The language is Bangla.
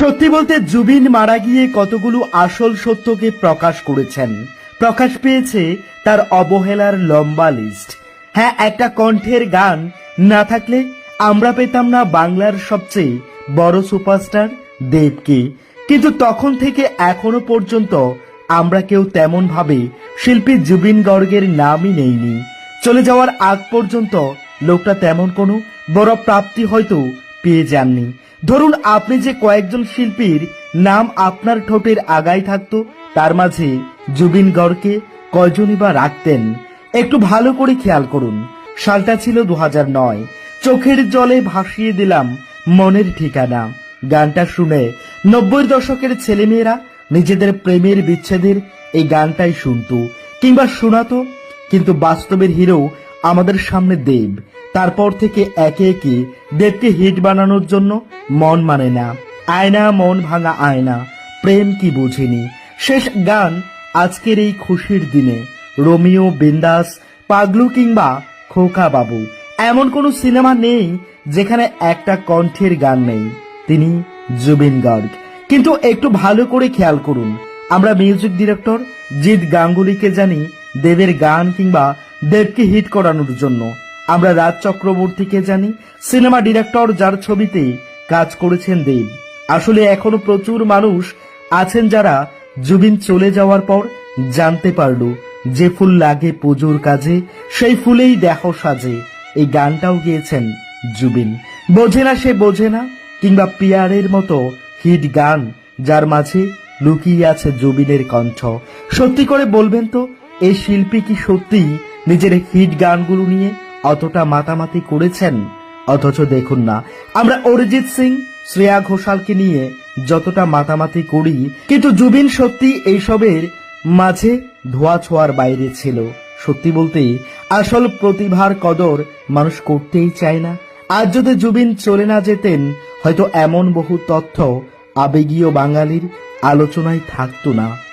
সত্যি বলতে জুবিন মারা গিয়ে কতগুলো আসল সত্যকে প্রকাশ করেছেন। প্রকাশ পেয়েছে তার অবহেলার লম্বা লিস্ট হ্যাঁ একটা কণ্ঠের গান। না থাকলে আমরা পেতাম না বাংলার সবচেয়ে বড় সুপারস্টার দেবকে। কিন্তু তখন থেকে এখনও পর্যন্ত আমরা কেউ তেমন ভাবে শিল্পী জুবিন গর্গের নামই নেইনি। চলে যাওয়ার আগ পর্যন্ত লোকটা তেমন কোনো বড় প্রাপ্তি হয়তো পেয়ে যাননি। ধরুন আপনি যে কয়েকজন শিল্পীর নাম আপনার ঠোঁটের আগায় থাকতো, তার মাঝে জুবিন গড়কে কয়জনই বা রাখতেন? একটু ভালো করে খেয়াল করুন। সালটা ছিল দু চোখের জলে ভাসিয়ে দিলাম মনের ঠিকানা। গানটা শুনে নব্বই দশকের ছেলেমেয়েরা নিজেদের প্রেমের বিচ্ছেদের এই গানটাই শুনতো। কিংবা শোনাতো, কিন্তু বাস্তবের হিরো আমাদের সামনে দেব। তারপর থেকে একে একে দেবকে হিট বানানোর জন্য মন মানে না। আয়না, মন ভাঙা আয়না, প্রেম কি বুঝিনি। শেষ গান আজকের এই খুশির দিনে। রোমিও, বিন্দাস, পাগলু কিংবা খোকা বাবু। এমন কোনো সিনেমা নেই যেখানে একটা কণ্ঠের গান নেই। তিনি জুবিন গার্গ। কিন্তু একটু ভালো করে খেয়াল করুন। আমরা মিউজিক ডিরেক্টর জিৎ গাঙ্গুলিকে জানি দেবের গান কিংবা দেবকে হিট করানোর জন্য। আমরা রাজ চক্রবর্তীকে জানি। সিনেমা ডিরেক্টর যার ছবিতে কাজ করেছেন দেব। আসলে এখনও প্রচুর মানুষ আছেন যারা জুবিন চলে যাওয়ার পর জানতে পারল যে ফুল লাগে পুজোর কাজে, সেই ফুলেই দেহ সাজে। এই গানটাও গিয়েছেন জুবিন। বোঝে না সে বোঝে না, কিংবা পিয়ারের মতো হিট গান যার মাঝে লুকিয়ে আছে জুবিনের কণ্ঠ। সত্যি করে বলবেন তো, এই শিল্পী কি সত্যি নিজের হিট গানগুলো নিয়ে অতটা মাতামাতি করেছেন? অথচ দেখুন না, আমরা অরিজিৎ সিং, শ্রেয়া ঘোষালকে নিয়ে যতটা মাতামাতি করি, কিন্তু জুবিন সত্যি এইসবের মাঝে ধোয়া ছোঁয়ার বাইরে ছিল। সত্যি বলতে আসল প্রতিভার কদর মানুষ করতেই চায় না। আজ যদি জুবিন চলে না যেতেন, হয়তো এমন বহু তথ্য আবেগীয় বাঙালির আলোচনায় থাকতো না।